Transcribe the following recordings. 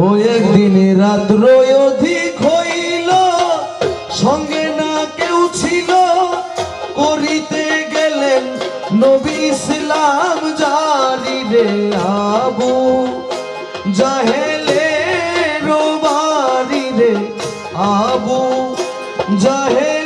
ও একদিন রাত্র অধিক হইল, সঙ্গে না কেউ ছিল। করিতে গেলেন নবী ইসলাম, জারি রে আবু জাহেলে রোবারি রে আবু জাহেলে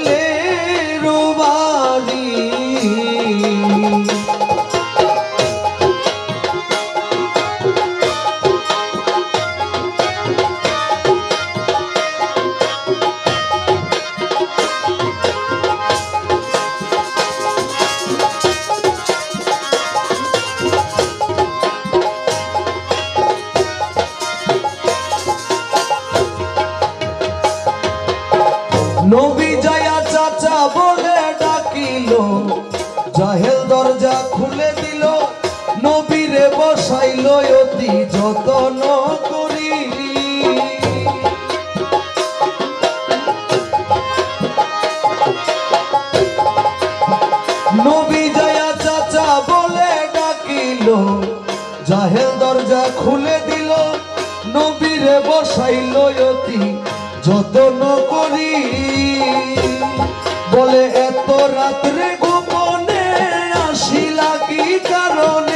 দরজা খুলে দিল, নবীরে বসাইল অতি যতন করি। নবী জয়া চাচা বলে ডাকিল, জাহেল দরজা খুলে দিল, নবীরে বসাইল অতি যতন করি। বলে, এত রাত্রে কি কারণে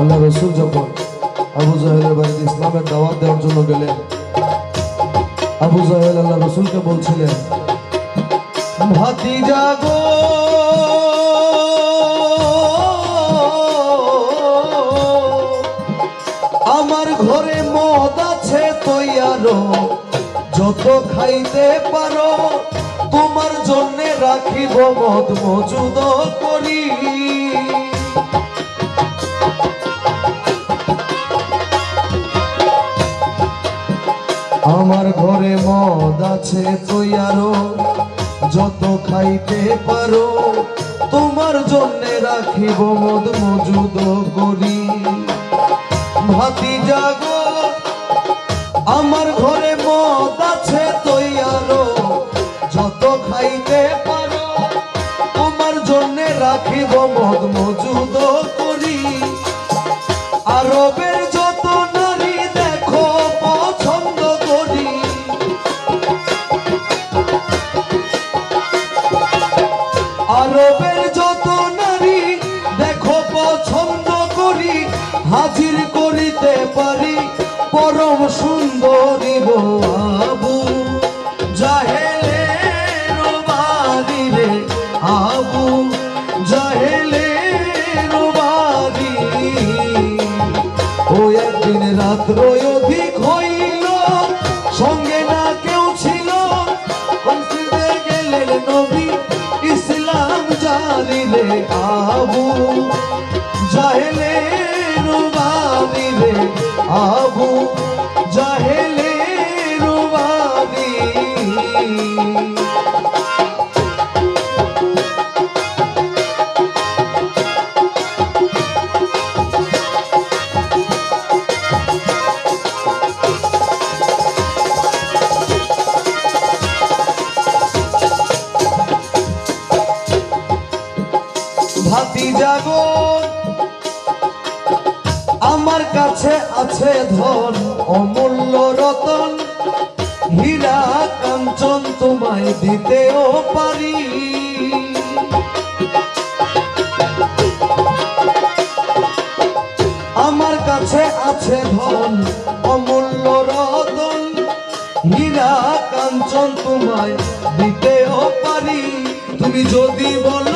আল্লাহ রসুল যখন আবু জাহেলের বাড়িতে ইসলামের দাওয়াত দেওয়ার জন্য গেলেন, আবু জাহেল আল্লাহ রসুলকে বলছিলেন ভাতি জাগো আমার ঘরে মদ আছে তৈয়ারো যত খাইতে পারো, তোমার জন্যে রাখিব মদ মজুদ করি। আমার ঘরে মদ আছে তৈয়ারো যত খাইতে পারো, তোমার জন্য রাখিব মদ মজুদ করি। ভাতি জাগো আমার ঘরে মদ আছে তৈয়ারো যত খাইতে পারো, তোমার জন্য রাখিব মদ আরবের যত নারী, দেখো পছন্দ করি, হাজির করিতে পারি। পরম সুন্দরী আবু জাহেলে রে আবু জাহেলে ও একদিন অধিক জানিলে আবু জাহেলে কাঞ্চন তোমায় দিতেও পারি। আমার কাছে আছে ধন, অমূল্য রতন। হীরা কাঞ্চন তোমায় দিতেও পারি। তুমি যদি বলো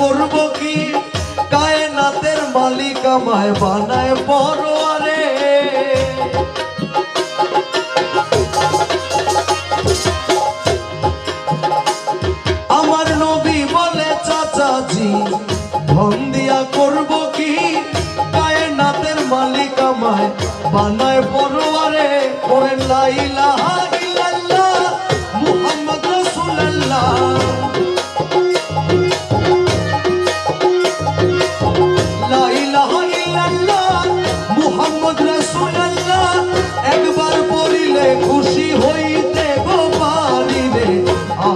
করব কি? কায়নাতের মালিক আমায় বানায় আমার নবী বলে, চাচাজি, ধন দিয়া করব কি? কায়নাতের মালিক আমায় বানায় পরোয়ারে। ওরে লাইলাহা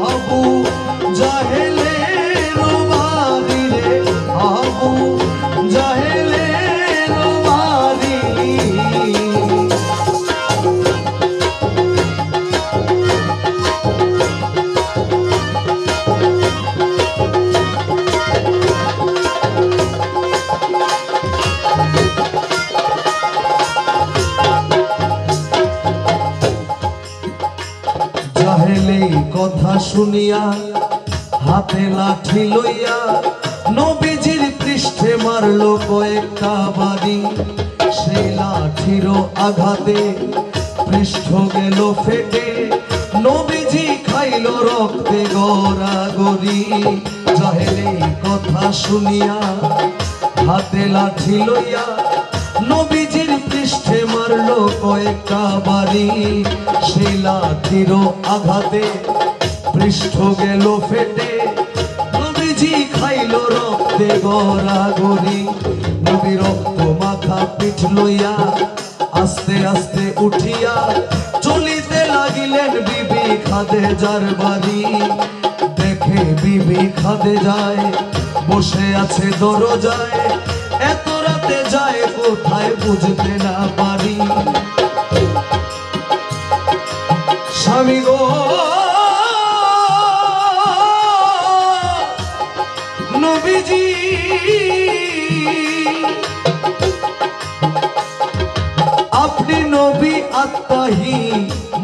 আবু জাহেলে শুনিয়া, হাতে লাঠি লইয়া নবীজির পৃষ্ঠে মারলো কয়েকটা বাড়ি সেই লাঠির আঘাতে পৃষ্ঠ গেল ফেটে। নবীজি খাইল রক্তে গড়াগড়ি জাহেলে কথা শুনিয়া, হাতে লাঠি লইয়া নবীজির পৃষ্ঠে মারলো কয়েকটা বাড়ি সেই লাঠির আঘাতে পৃষ্ঠ গেল ফেটে। নবীজি খাইল রক্তে গড়াগড়ি নবী রক্ত মাথা পিঠ লইয়া আস্তে আস্তে উঠিয়া চলিতে লাগিলেন বিবি খাদে যার বাড়ি। দেখে বিবি খাদে যায়, বসে আছে দরজায়। এত রাতে যায়, কোথায় বুঝতে না পারি। স্বামী গো আপনি নবী আত্মাহি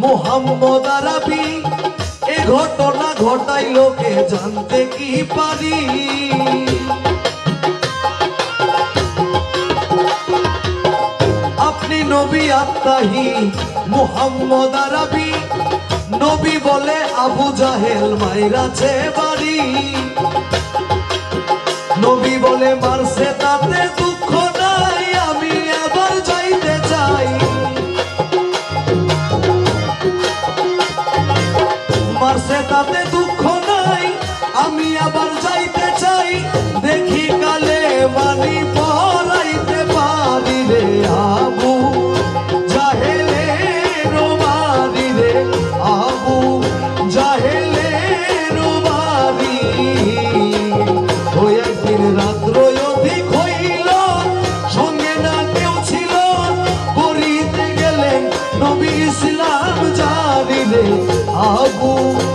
মোহাম্মদ আরবি। এ ঘটনা ঘটাই লোকে জানতে কি পারি? আপনি নবী আত্মাহি মোহাম্মদ আরবি। নবী বলে আবু জাহেল মাইরাছে বাড়ি। নবী বলে মারছে তাতে দুঃখ গেলেন নবী